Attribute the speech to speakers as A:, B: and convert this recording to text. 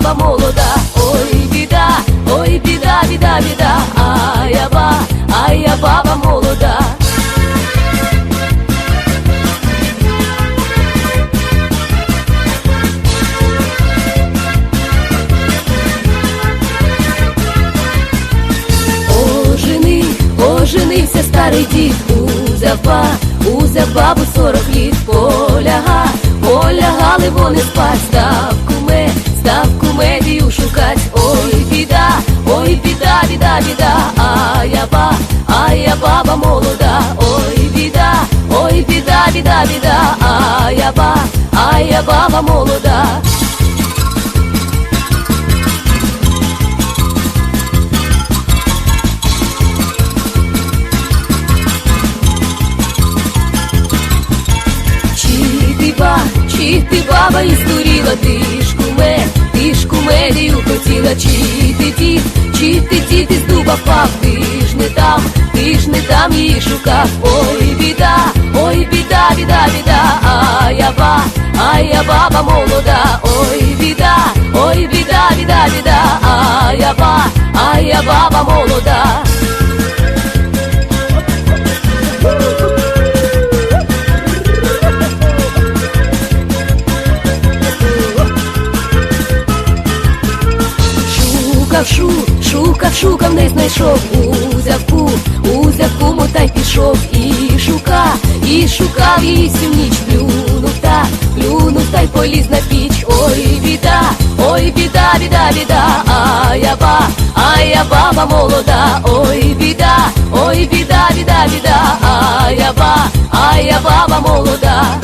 A: баба молода, ой, біда, ой, біда, біда, біда, а я ба, а я баба молода. Ожени, оженився старий дід у заба, у забабу сорок літ поляга, полягали вони спать, став куме став кумедію шукать, ой, біда, ой, біда, біда, біда, а я ба, а я баба молода, ой, біда, ой, біда, біда, біда, а я ба, а я баба молода. Чи ти ба, чи ти баба і здуріла, ти ти кумедію хотіла, чи ті, чити чи ти з дуба впав, ти ж не там, ти ж не там її шукав, ой, біда, ой, біда, біда, біда, а я ба, а я баба молода, ой, біда, ой, біда, біда, біда, а я ба, а я баба молода. Шукав, шу, шукав, шукав, не знайшов, узяв ку, узяв куму та й пішов, і шукав, і шукав її всю ніч, плюнув та, плюнув та й поліз на піч, ой, біда, ой, біда, біда, біда, а я ба, а я баба молода, ой, біда, ой, біда, біда, біда, а я ба, а я баба молода.